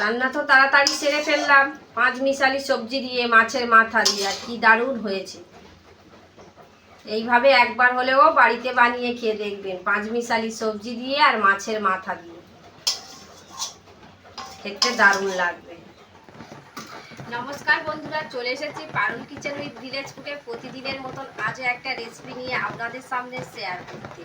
রান্না তো তাড়াতাড়ি সেরে ফেললাম। পাঁচ মিশালি সবজি দিয়ে, মাছের মাথা দিয়ে, আর কি দারুণ হয়েছে। এইভাবে একবার হলেও বাড়িতে বানিয়ে খেয়ে দেখবেন, পাঁচ মিশালি সবজি দিয়ে আর মাছের মাথা দিয়ে। খেতে দারুণ লাগবে। নমস্কার বন্ধুরা, চলে এসেছি পারুল কিচেন উইথ ভিলেজ ফুডে প্রতিদিনের মতন আজও একটা রেসিপি নিয়ে আপনাদের সামনে শেয়ার করতে।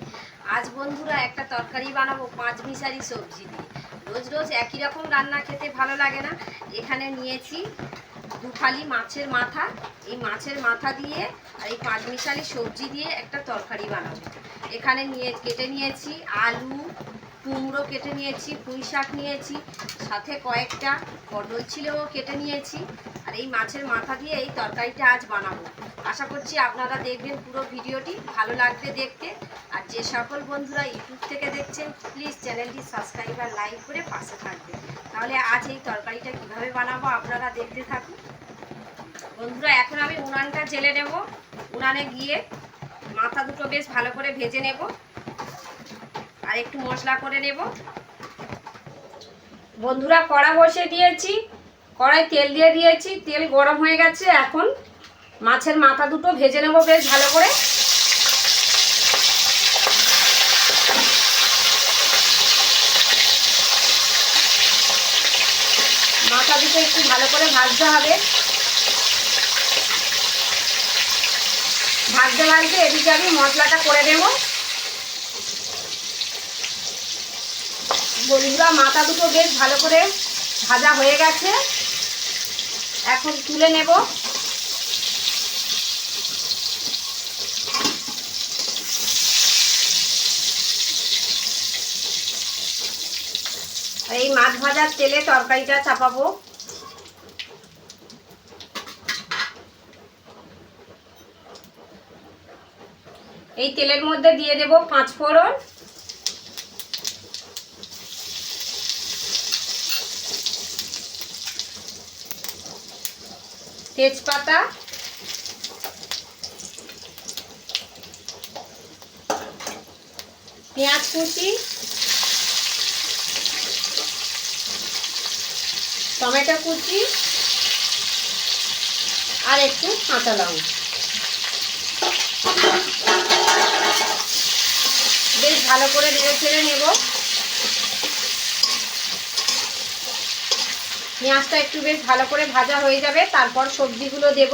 আজ বন্ধুরা একটা তরকারি বানাবো, পাঁচ মিশালি সবজি দিয়ে। রোজ রোজ একই রকম রান্না খেতে ভালো লাগে না। এখানে নিয়েছি দু ফালি মাছের মাথা। এই মাছের মাথা দিয়ে আর এই পাঁচ মিশালি সবজি দিয়ে একটা তরকারি বানাবো। এখানে নিয়ে, কেটে নিয়েছি আলু কুমড়ো কেটে নিয়েছি, পুঁই শাক নিয়েছি, সাথে কয়েকটা পটল ছিলেও কেটে নিয়েছি। আর এই মাছের মাথা দিয়ে এই তরকারিটা আজ বানাবো। আশা করছি আপনারা দেখবেন পুরো ভিডিওটি ভালো লাগবে দেখতে। আর যে সকল বন্ধুরা ইউটিউব থেকে দেখছেন প্লিজ চ্যানেলটি সাবস্ক্রাইব আর লাইক করে পাশে থাকবেন। তাহলে আজ এই তরকারিটা কীভাবে বানাবো আপনারা দেখতে থাকুন। বন্ধুরা, এখন আমি উনানটা জেলে নেব। উনানে গিয়ে মাথা দুটো বেশ ভালো করে ভেজে নেব। আর একটু মশলা করে নেব। বন্ধুরা, কড়া বসিয়ে দিয়েছি। কড়াই তেল দিয়ে দিয়েছি। তেল গরম হয়ে গেছে। এখন মাছের মাথা দুটো ভেজে নেব বেশ ভালো করে। মাথা দুটো একটু ভালো করে ভাজতে হবে। ভাজতে ভাজতে এদিকে আমি মশলাটা করে দেব বন্ধুরা, মাথা দুটো বেশ ভালো করে ভাজা হয়ে গেছে। এখন তুলে নেব। এই মাছ ভাজার তেলে তরকারিটা চাপাবো। এই তেলের মধ্যে দিয়ে দেব পাঁচ ফোড়ন। তেজপাতা। পেঁয়াজ কুচি। টমেটো কুচি। আর একটু কাঁচা লঙ্কা। বেশ ভালো করে নেড়ে ছেড়ে নেব। পেঁয়াজটা একটু বেশ ভালো করে ভাজা হয়ে যাবে, তারপর সবজিগুলো দেব।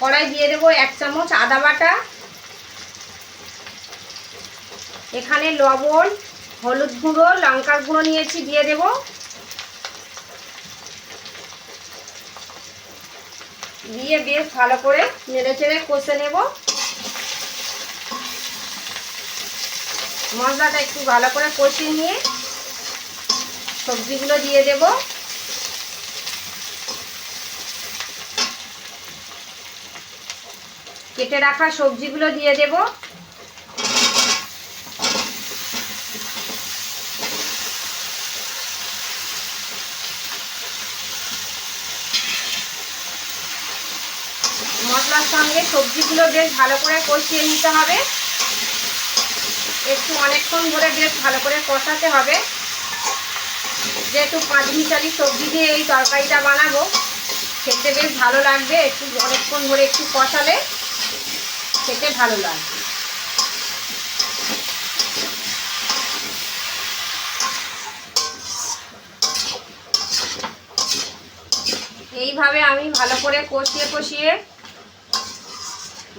কড়াই দিয়ে দেবো এক চামচ আদা বাটা, এখানে লবণ, হলুদ গুঁড়ো, লঙ্কার গুঁড়ো নিয়েছি, দিয়ে দেব। দিয়ে বেশ ভালো করে নেড়ে চেড়ে কষে নেব। মশলাটা একটু ভালো করে কষিয়ে নিয়ে সবজিগুলো দিয়ে দেব। কেটে রাখা সবজিগুলো দিয়ে দেব। মশলার সঙ্গে সবজিগুলো বেশ ভালো করে কষিয়ে নিতে হবে। একটু অনেকক্ষণ ধরে বেশ ভালো করে কষাতে হবে। যেহেতু পাঁচ মিশালি সবজি দিয়ে এই তরকারিটা বানাবো, খেতে বেশ ভালো লাগবে, একটু অনেকক্ষণ ধরে একটু কষালে খেতে ভালো লাগবে। এইভাবে আমি ভালো করে কষিয়ে কষিয়ে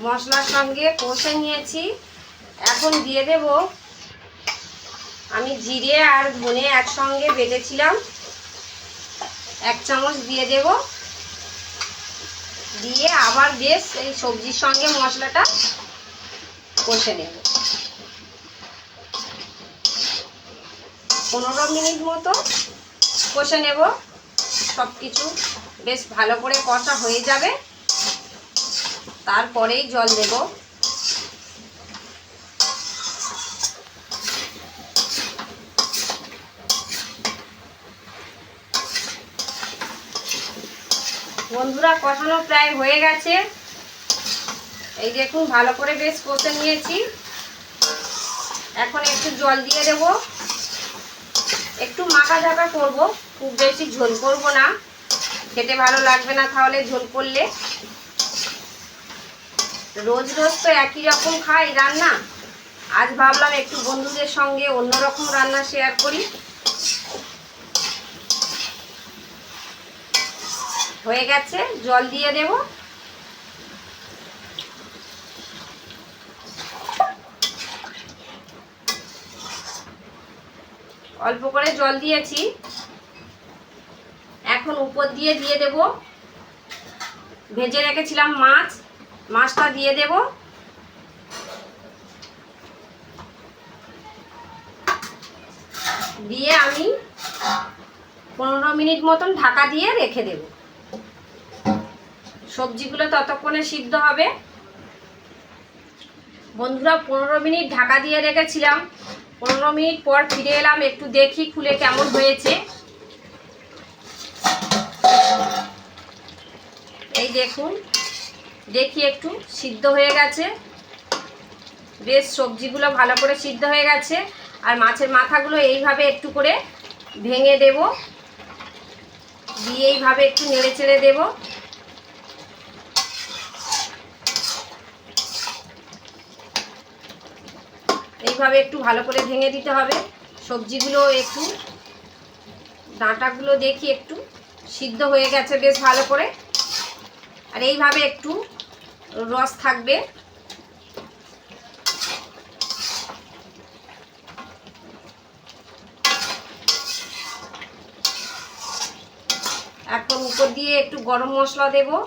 মশলার সঙ্গে কষে নিয়েছি। এখন দিয়ে দেব আমি জিরে আর ধনে একসঙ্গে বেটেছিলাম। এক চামচ দিয়ে দেব। দিয়ে আবার বেশ এই সবজির সঙ্গে মশলাটা কষে নেব। পনেরো মিনিট মতো কষে নেব। সব কিছু বেশ ভালো করে কষা হয়ে যাবে। তারপরেই জল দেব। বন্ধুরা, কষানো প্রায় হয়ে গেছে। এই দেখুন, ভালো করে বেশ কষে নিয়েছি। এখন একটু জল দিয়ে দেব। একটু মাখা ঝাঁকা করব, খুব বেশি ঝোল করব না। খেতে ভালো লাগবে না তাহলে ঝোল করলে। রোজ রোজ তো একই রকম খাই রান্না। আজ ভাবলাম একটু বন্ধুদের সঙ্গে অন্যরকম রান্না শেয়ার করি। হয়ে গেছে, জল দিয়ে দেব। অল্প করে জল দিয়েছি। এখন উপর দিয়ে দিয়ে দেব। ভেজে রেখেছিলাম মাছ, মাছটা দিয়ে দেব। দিয়ে আমি পনেরো মিনিট মতন ঢাকা দিয়ে রেখে দেব। সবজিগুলো ততক্ষণে সিদ্ধ হবে। বন্ধুরা, পনেরো মিনিট ঢাকা দিয়ে রেখেছিলাম। পনেরো মিনিট পর ফিরে এলাম, একটু দেখি খুলে কেমন হয়েছে। এই দেখুন, দেখি একটু, সিদ্ধ হয়ে গেছে। বেশ, সবজিগুলো ভালো করে সিদ্ধ হয়ে গেছে। আর মাছের মাথাগুলো এইভাবে একটু করে ভেঙে দেব। দিয়ে এইভাবে একটু নেড়ে চেড়ে দেবো। এইভাবে একটু ভালো করে ভেঙে দিতে হবে। সবজিগুলো একটু, ডাঁটাগুলো দেখি একটু। সিদ্ধ হয়ে গেছে বেশ ভালো করে। আর এইভাবে একটু রস থাকবে। এখন উপর দিয়ে একটু গরম মশলা দেবো।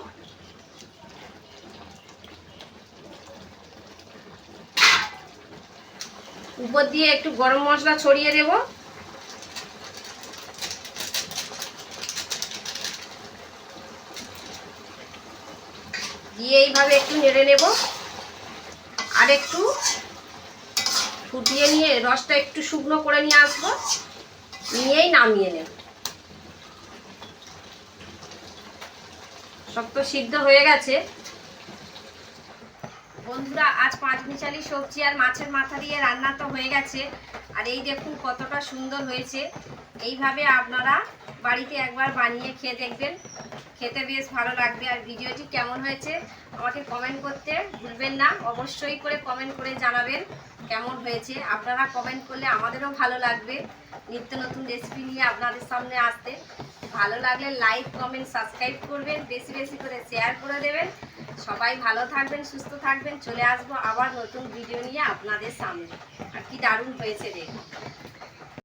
উপর দিয়ে একটু গরম মশলা ছড়িয়ে দেব। দিয়ে এইভাবে একটু নেড়ে নেব। আর একটু ফুটিয়ে নিয়ে রসটা একটু শুকনো করে নিয়ে আসব। নিয়েই নামিয়ে নেব। সব তো সিদ্ধ হয়ে গেছে। বন্ধুরা, আজ পাঁচ মিশালি সবজি আর মাছের মাথা দিয়ে রান্না তো হয়ে গেছে। আর এই দেখুন কতটা সুন্দর হয়েছে। এইভাবে আপনারা বাড়িতে একবার বানিয়ে খেয়ে দেখবেন। খেতে বেশ ভালো লাগবে। আর ভিডিওটি কেমন হয়েছে আমাকে কমেন্ট করতে ভুলবেন না। অবশ্যই করে কমেন্ট করে জানাবেন কেমন হয়েছে। আপনারা কমেন্ট করলে আমাদেরও ভালো লাগবে। নিত্য নতুন রেসিপি নিয়ে আপনাদের সামনে আসতে। ভালো লাগলে লাইক কমেন্ট সাবস্ক্রাইব করবেন। বেশি বেশি করে শেয়ার করে দেবেন। সবাই ভালো থাকবেন, সুস্থ থাকবেন। চলে আসব আবার নতুন ভিডিও নিয়ে আপনাদের সামনে। আর কি দারুণ হয়েছে দেখুন।